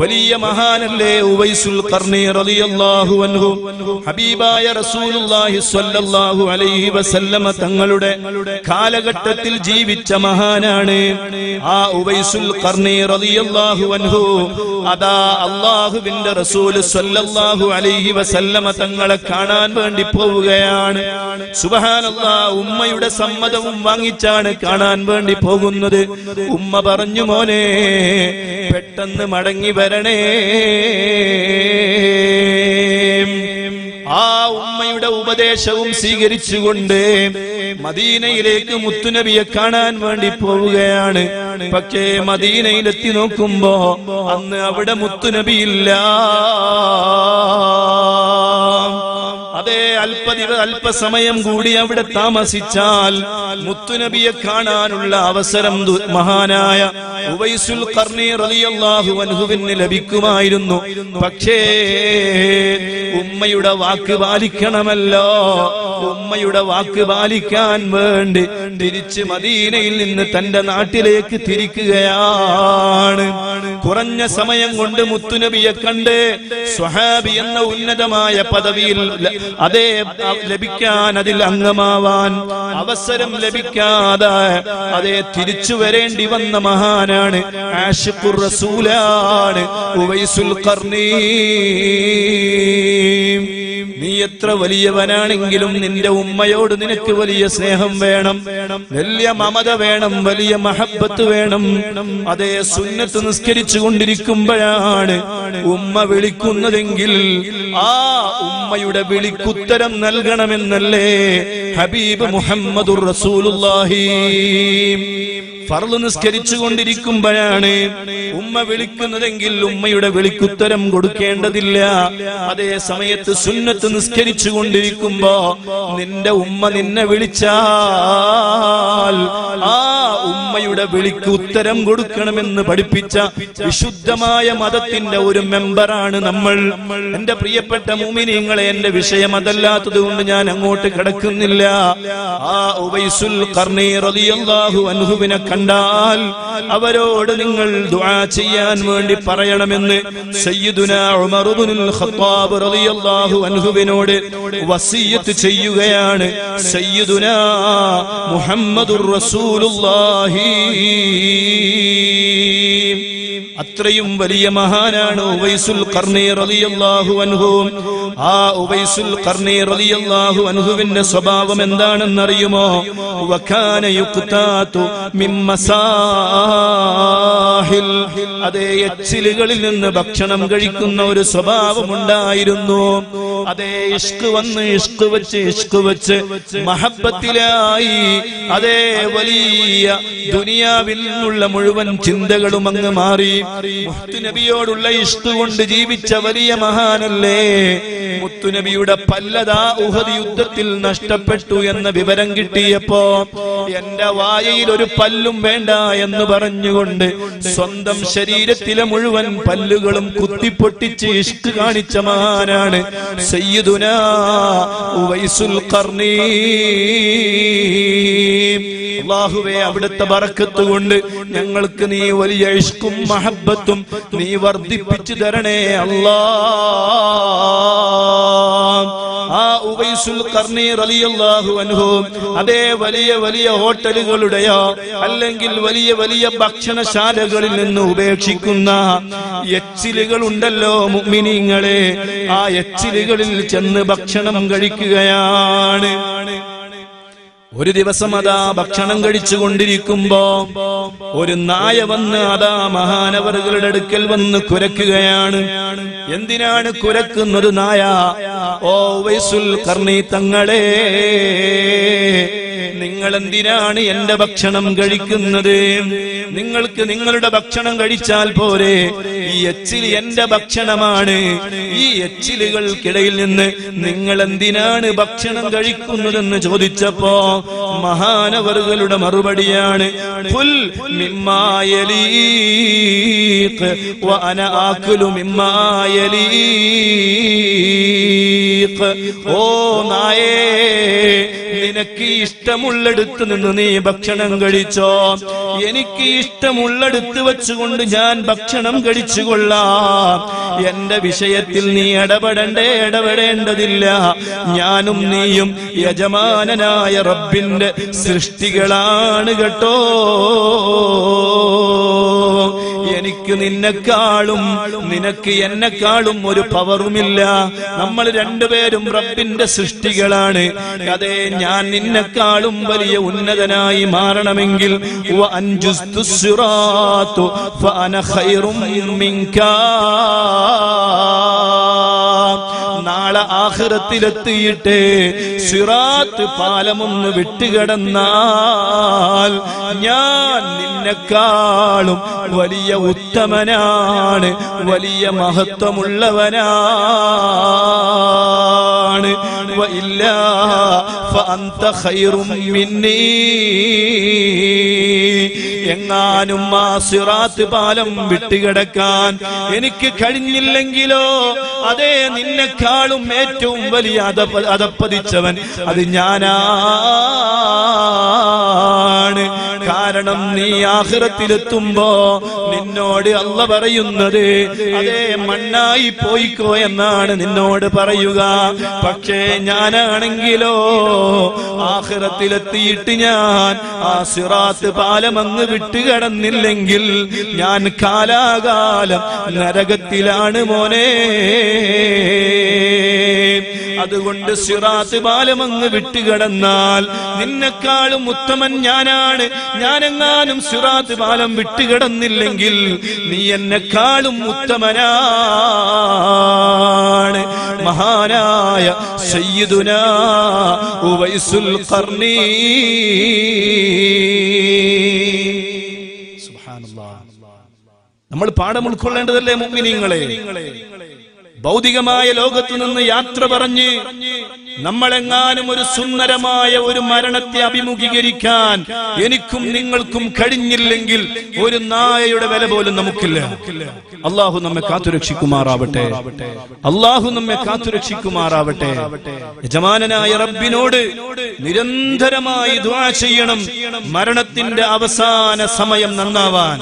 വലിയ മഹാനല്ലേ ഉവൈസുൽ അൻഹു. ഹബീബായ റസൂലുള്ളാഹി സ്വല്ലല്ലാഹു അലൈഹി വസല്ലമ തങ്ങളുടെ കാലഘട്ടത്തിൽ ജീവിച്ച മഹാനാണ് ആ ഉവൈസുൽ റളിയല്ലാഹു അൻഹു. അതാ അള്ളാഹുവിന്റെ റസൂൽ സ്വല്ലല്ലാഹു അലൈഹി വസല്ലമ തങ്ങളെ കാണാൻ വേണ്ടി പോവുകയാണ്. സുബഹാനല്ലാ ഉമ്മയുടെ സമ്മതവും വാങ്ങിച്ചാണ് കാണാൻ വേണ്ടി പോകുന്നത്. ഉമ്മ പറഞ്ഞു മോനെ പെട്ടെന്ന് മടങ്ങി വരണേ. ആ ഉമ്മയുടെ ഉപദേശവും സ്വീകരിച്ചുകൊണ്ട് മദീനയിലേക്ക് മുത്തുനബിയെ കാണാൻ വേണ്ടി പോവുകയാണ്. പക്ഷേ മദീനയിലെത്തി നോക്കുമ്പോ അന്ന് അവിടെ മുത്തുനബിയില്ല അതേ അല്പദിവ അല്പസമയം കൂടി അവിടെ താമസിച്ചാൽ മുത്തുനബിയെ കാണാനുള്ള അവസരം മഹാനായ ഉവൈസുൽ ലഭിക്കുമായിരുന്നു. പക്ഷേ ഉമ്മയുടെ വാക്ക് പാലിക്കണമല്ലോ. ഉമ്മയുടെ വാക്ക് പാലിക്കാൻ വേണ്ടി തിരിച്ച് മദീനയിൽ നിന്ന് തന്റെ നാട്ടിലേക്ക് തിരിക്കുകയാണ്. കുറഞ്ഞ സമയം കൊണ്ട് മുത്തുനബിയെ കണ്ട് സ്വഹാബി എന്ന ഉന്നതമായ പദവിയിൽ അതേ ലഭിക്കാൻ അതിൽ അംഗമാവാൻ അവസരം ലഭിക്കാതെ അതേ തിരിച്ചു വരേണ്ടി വന്ന മഹാനാണ് ആഷിഖുർ റസൂലാണ്. ഉവൈസുൽ ഖർണീ. നീ എത്ര വലിയവനാണെങ്കിലും നിന്റെ ഉമ്മയോട് നിനക്ക് വലിയ സ്നേഹം വേണം. വലിയ മമത വേണം വലിയ മഹബത്ത് വേണം. അതേ സുന്നത്ത് നിസ്കരിച്ചു കൊണ്ടിരിക്കുമ്പോഴാണ് ഉമ്മ വിളിക്കുന്നതെങ്കിൽ ആ ഉമ്മയുടെ വിളിക്കുത്തരം നൽകണമെന്നല്ലേ ഹബീബ് മുഹമ്മദുർ റസൂലുള്ളാഹി. ഫർൾ നിസ്കരിച്ചു കൊണ്ടിരിക്കുമ്പോഴാണ് ഉമ്മ വിളിക്കുന്നതെങ്കിൽ ഉമ്മയുടെ വിളിക്കുത്തരം കൊടുക്കേണ്ടതില്ല. അതേ സമയത്ത് സുന്നത്ത് നിസ്കരിച്ചു കൊണ്ടിരിക്കുമ്പോ നിന്റെ ഉമ്മ നിന്നെ വിളിച്ചാൽ ആ ഉമ്മയുടെ വിളിക്ക് ഉത്തരം കൊടുക്കണമെന്ന് പഠിപ്പിച്ച വിശുദ്ധമായ മതത്തിന്റെ ഒരു മെമ്പറാണ് നമ്മൾ. എന്റെ പ്രിയപ്പെട്ട മുമിനിങ്ങളെ എന്റെ വിഷയം അതല്ലാത്തത് കൊണ്ട് ഞാൻ അങ്ങോട്ട് കിടക്കുന്നില്ല. ആ ഉവൈസുൽ അൻഹുവിനെ കണ്ടാൽ അവരോട് നിങ്ങൾ ദുആ ചെയ്യാൻ വേണ്ടി പറയണമെന്ന് സയ്യിദുന ഉമർ ഖത്താബ് റളിയല്ലാഹു അൻഹുവിനോട് വസിയത്ത് ചെയ്യുകയാണ്. സയ്യിദുന മുഹമ്മദുർ റസൂലുള്ളാഹി الرحيم അത്രയും വലിയ മഹാനാണ് ഖർണി റളിയല്ലാഹു അൻഹു. ആ ഉവൈസുൽ റളിയല്ലാഹു അൻഹുവിന്റെ സ്വഭാവം എന്താണെന്നറിയുമോ? വകാന യുക്താതു അതേ എച്ചിലുകളിൽ നിന്ന് ഭക്ഷണം കഴിക്കുന്ന ഒരു സ്വഭാവം ഉണ്ടായിരുന്നു അതേ ഇഷ്ക് വന്ന് ഇഷ്ക് വെച്ച് ഇഷ്ക് വെച്ച് മഹബത്തിലായി. അതേ വലിയ ദുനിയാവിൽ നിന്നുള്ള മുഴുവൻ ചിന്തകളും അങ്ങ് മാറി. മുത്തുനബിയോടുള്ള ഇഷ്ക് കൊണ്ട് ജീവിച്ച വലിയ മഹാനല്ലേ? മുത്തുനബിയുടെ പല്ലതാ ഉഹദ് യുദ്ധത്തിൽ നഷ്ടപ്പെട്ടു എന്ന വിവരം കിട്ടിയപ്പോ എന്റെ വായയിൽ ഒരു പല്ലും വേണ്ട എന്ന് പറഞ്ഞുകൊണ്ട് സ്വന്തം ശരീരത്തിലെ മുഴുവൻ പല്ലുകളും കുത്തിപ്പൊട്ടിച്ച് ഇഷ്ട് കാണിച്ച മഹാനാണ് സയ്യിദുന ഉവൈസുൽ ഖർണീ അള്ളാഹുവേ അവിടുത്തെ ബറക്കത്ത് കൊണ്ട് ഞങ്ങൾക്ക് നീ വലിയ ഇഷ്കും മഹബത്തും നീ വർദ്ധിപ്പിച്ചു തരണേ അല്ലാ. ആ റളിയല്ലാഹു അൻഹു അതേ വലിയ വലിയ ഹോട്ടലുകളുടെയോ അല്ലെങ്കിൽ വലിയ വലിയ ഭക്ഷണശാലകളിൽ നിന്ന് ഉപേക്ഷിക്കുന്ന എച്ചിലുകൾ ഉണ്ടല്ലോ മുഅ്മിനീങ്ങളെ ആ എച്ചിലുകളിൽ ചെന്ന് ഭക്ഷണം കഴിക്കുകയാണ്. ഒരു ദിവസം അതാ ഭക്ഷണം കഴിച്ചു കൊണ്ടിരിക്കുമ്പോ ഒരു നായ വന്ന് അതാ മഹാനവറുകളുടെ അടുക്കൽ വന്ന് കുരക്കുകയാണ്. എന്തിനാണ് കുരക്കുന്നൊരു നായ? ഓ വൈസുൽ കർണി തങ്ങളെ നിങ്ങൾ എന്തിനാണ് എന്റെ ഭക്ഷണം കഴിക്കുന്നത്? നിങ്ങൾക്ക് നിങ്ങളുടെ ഭക്ഷണം കഴിച്ചാൽ പോരെ. ഈ എച്ചിൽ എന്റെ ഭക്ഷണമാണ്. ഈ എച്ചിലുകൾക്കിടയിൽ നിന്ന് നിങ്ങൾ എന്തിനാണ് ഭക്ഷണം കഴിക്കുന്നതെന്ന് ചോദിച്ചപ്പോ മഹാനവറുകളുടെ മറുപടിയാണ് ഓ നായേ നിനക്ക് ഇഷ്ടമുള്ളടുത്ത് നിന്ന് നീ ഭക്ഷണം കഴിച്ചോ? എനിക്ക് ഇഷ്ടമുള്ളടുത്ത് വെച്ചുകൊണ്ട് ഞാൻ ഭക്ഷണം കഴിച്ചു കൊള്ളാം എന്റെ വിഷയത്തിൽ നീ ഇടപെടണ്ടേ ഇടപെടേണ്ടതില്ല. ഞാനും നീയും യജമാനനായ റബ്ബിന്റെ സൃഷ്ടികളാണ് കേട്ടോ. എനിക്ക് നിന്നെക്കാളും നിനക്ക് എന്നെക്കാളും ഒരു പവറുമില്ല. നമ്മൾ രണ്ടുപേരും റബ്ബിന്റെ സൃഷ്ടികളാണ്. അതെ ഞാൻ നിന്നെക്കാളും വലിയ ഉന്നതനായി മാറണമെങ്കിൽ വ നാളെ ആഖിറത്തിലെത്തിയിട്ട് സിറാത്ത് പാലമൊന്ന് വിട്ടുകിടന്നാൽ ഞാൻ നിന്നെക്കാളും വലിയ ഉത്തമനാണ് വലിയ മഹത്വമുള്ളവനാണ്. ഇല്ല ഫഅന്ത ഖൈറും മിന്നീ. എങ്ങാനും ആ സിറാത്ത് പാലം വിട്ടുകിടക്കാൻ എനിക്ക് കഴിഞ്ഞില്ലെങ്കിലോ? അതേ നിന്നെക്കാളും ഏറ്റവും വലിയ അതപ അതപ്പതിച്ചവൻ അത് ഞാനാണ് കാരണം നീ ആഹ്റത്തിലെത്തുമ്പോ നിന്നോട് അല്ല പറയുന്നത്. അതേ മണ്ണായി പോയിക്കോ എന്നാണ് നിന്നോട് പറയുക. പക്ഷേ ഞാനാണെങ്കിലോ ആഹ്റത്തിലെത്തിയിട്ട് ഞാൻ ആ സിറാത്ത് പാലമങ്ങ് വിട്ടുകടന്നില്ലെങ്കിൽ ഞാൻ കാലാകാലം നരകത്തിലാണ് മോനെ. അതുകൊണ്ട് സിറാത്ത് പാലമങ്ങ് വിട്ടുകിടന്നാൽ നിന്നെക്കാളും ഉത്തമൻ ഞാനാണ്. ഞാനെങ്ങാനും സിറാത്ത് പാലം വിട്ടുകിടന്നില്ലെങ്കിൽ നീ എന്നെക്കാളും ഉത്തമനാണ്. മഹാനായ സയ്യിദുനാ ഉവൈസുൽ നമ്മൾ പാഠം ഉൾക്കൊള്ളേണ്ടതല്ലേ മുമ്പിനിങ്ങളെ ഭൗതികമായ ലോകത്തു നിന്ന് യാത്ര പറഞ്ഞ് നമ്മളെങ്ങാനും ഒരു സുന്ദരമായ ഒരു മരണത്തെ അഭിമുഖീകരിക്കാൻ എനിക്കും നിങ്ങൾക്കും കഴിഞ്ഞില്ലെങ്കിൽ ഒരു നായയുടെ വില പോലും നമുക്കില്ല. അള്ളാഹു നമ്മെ കാത്തുരക്ഷിക്കുമാറാവട്ടെ. അള്ളാഹു നമ്മെ കാത്തുരക്ഷിക്കുമാറാവട്ടെ. യജമാനായ റബ്ബിനോട് നിരന്തരമായി ദ്വാ ചെയ്യണം. മരണത്തിന്റെ അവസാന സമയം നന്നാവാൻ.